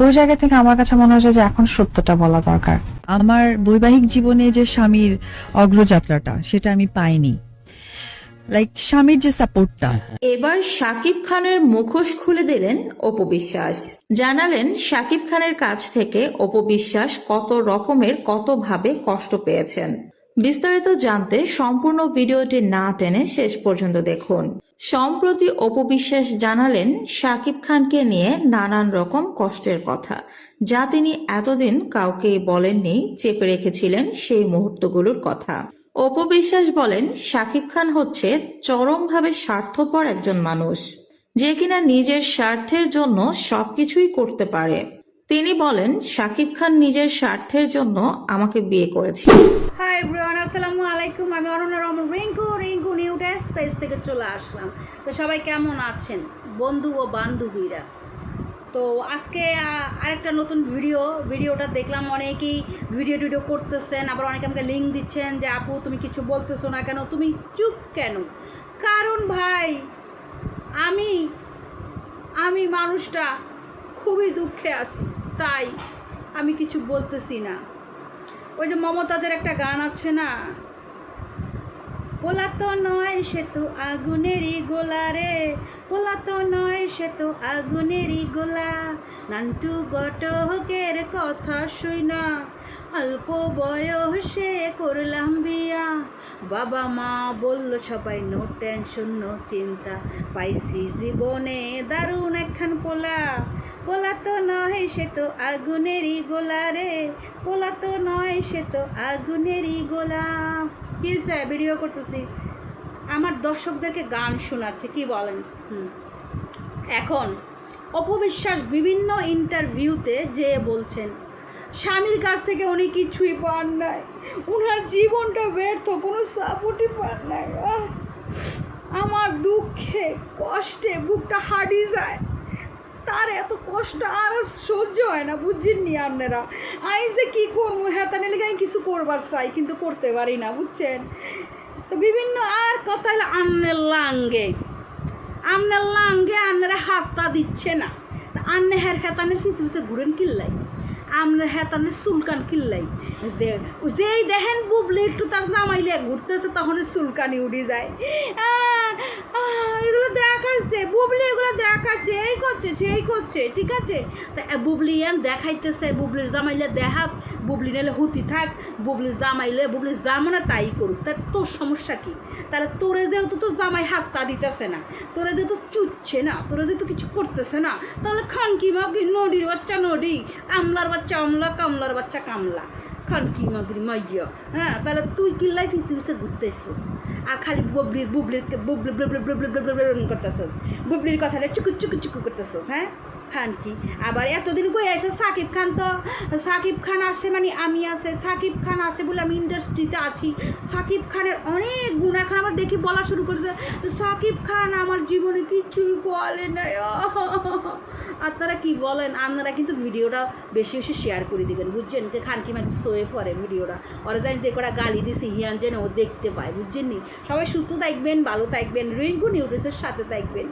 তো ওই জায়গা থেকে আমার কাছে মনে হচ্ছে যে এখন সত্যটা বলা দরকার। আমার বৈবাহিক জীবনে যে স্বামীর অগ্রযাত্রাটা সেটা আমি পাইনি। লাইক স্বামীর যে সাপোর্টটা এবার শাকিব খানের মুখোশ খুলে দিলেন অপবিশ্বাস জানালেন শাকিব খানের কাছ থেকে অপবিশ্বাস কত রকমের কতভাবে কষ্ট পেয়েছেন। বিস্তারিত জানতে সম্পূর্ণ ভিডিওটি না টেনে শেষ পর্যন্ত দেখুন। সম্প্রতি অপবিশ্বাস জানালেন শাকিব খানকে নিয়ে নানান রকম কষ্টের কথা, যা তিনি এতদিন কাউকেই বলেননি, চেপে রেখেছিলেন সেই মুহূর্তগুলোর কথা। অপবিশ্বাস বলেন শাকিব খান হচ্ছে চরমভাবে স্বার্থপর একজন মানুষ, যে কিনা নিজের স্বার্থের জন্য সবকিছুই করতে পারে। তিনি বলেন, শাকিব খান নিজের স্বার্থের জন্য আমাকে বিয়ে করেছে। হাই ব্রন আসসালামু আলাইকুম। আমি Aranya Raman Rinku Rinku new day space থেকে চলে আসলাম। তো সবাই কেমন আছেন? বন্ধু ও বান্ধবীরা। তো আজকে আরেকটা নতুন ভিডিও, ভিডিওটা দেখলাম অনেকেই ভিডিও টিডিও করতেছেন, আবার অনেকে আমাকে লিঙ্ক দিচ্ছেন যে, আপু, তুমি কিছু বলতেছো না কেন? তুমি চুপ কেন? কারণ ভাই, আমি আমি মানুষটা খুবই দুঃখে আছি। তাই আমি কিছু বলতেছি না। ওই যে মমতাজের একটা গান আছে না? পোলা তো নয় সে তো আগুনেরই গোলা রে। পোলা তো নয় সে তো আগুনেরই গোলা। নান্টু গটকের কথা শুই না। অল্প বয়সে করলাম বিয়া। বাবা মা বলল, সবাই নো টেনশন, নো চিন্তা। পাইছি জীবনে দারুণ একখান পোলা। পোলা তো নয় সে তো আগুনেরই গোলা রে। পোলা তো নয় সে তো আগুনেরই গোলা। কি হয়েছে ভিডিও করতেছি। আমার দর্শকদেরকে গান শোনাচ্ছে, কি বলেন? এখন অপবিশ্বাস বিভিন্ন ইন্টারভিউতে যে বলছেন, স্বামীর কাছ থেকে উনি কিছুই পান নাই। উনার জীবনটা ব্যর্থ, কোনো সাপোর্টই পান নাই! আমার দুঃখে, কষ্টে, বুকটা হারিয়ে যায়। তার এত কষ্ট আর সহ্য হয় না বুঝছেননি আপনারা? আমি যে কী করব? হ্যাঁ নিলে আমি কিছু করবার চাই? কিন্তু করতে পারি না, বুঝছেন? তো বিভিন্ন আর কথা হলো আন্নের লাঙ্গে। আমনের লাঙ্গে আন্নারে হাতটা দিচ্ছে না। তা আন্নে হের হেতানের পিছে পিছে ঘুরেন কিল্লাই। আমনের হেতানের চুলকান কিল্লাই। যে যেই দেখেন বুবলি একটু তার জামাইলে ঘুরতেছে তখন চুলকানি উড়ে যায়। এগুলো দেখাচ্ছে। বুবলি এগুলো দেখাচ্ছে এই করছে সেই করছে, ঠিক আছে? তা বুবলি এন দেখাইতেছে, বুবলির জামাইলে দেখাক, বুবলি নিলে হুতি থাক, বুবলির জামাইলে বুবলির জামনে তাই করুক। তা তোর সমস্যা কি? তাহলে তোরে যেহেতু তো জামাই হাতটা দিতেছে না, তোরে যেহেতু চুচ্ছে না, তোরে যেহেতু কিছু করতেছে না, তাহলে খান কি মাগি নদীর বাচ্চা নদী কামলার বাচ্চা আমলা, কামলার বাচ্চা কামলা। খান কি মাগরি, মাইয়া। হ্যাঁ তাহলে তুই কিল্লাই পিছিয়ে পিছিয়ে ঘুরতেছিস? আর খালি বুবলির বুবলির বুবলি বুবলি করতেছিস। বুবলির কথাটা চুকু চুকু চুকু করতেছিস হ্যাঁ? খান কি? আবার এতদিন কই আছে সাকিব খান তো, সাকিব খান আসে মানে আমি আছে, সাকিব খান আসে বলে আমি ইন্ডাস্ট্রিতে আছি। সাকিব খানের অনেক গুণ, এখন আবার দেখি বলা শুরু করেছে, সাকিব খান আমার জীবনে কিছুই বলে নাই। আপনারা কি বলেন? আপনারা কিন্তু ভিডিওটা বেশি বেশি শেয়ার করে দিবেন, বুঝছেন? যে খান কি মাকি সোয়ে পরে ভিডিওটা। ওরা জানি যে কটা গালি দিছি, হিয়ান যেন ও দেখতে পায়, বুঝছেন নি? সবাই সুস্থ থাকবেন, ভালো থাকবেন, রিঙ্কু নিউট্রিসের সাথে থাকবেন।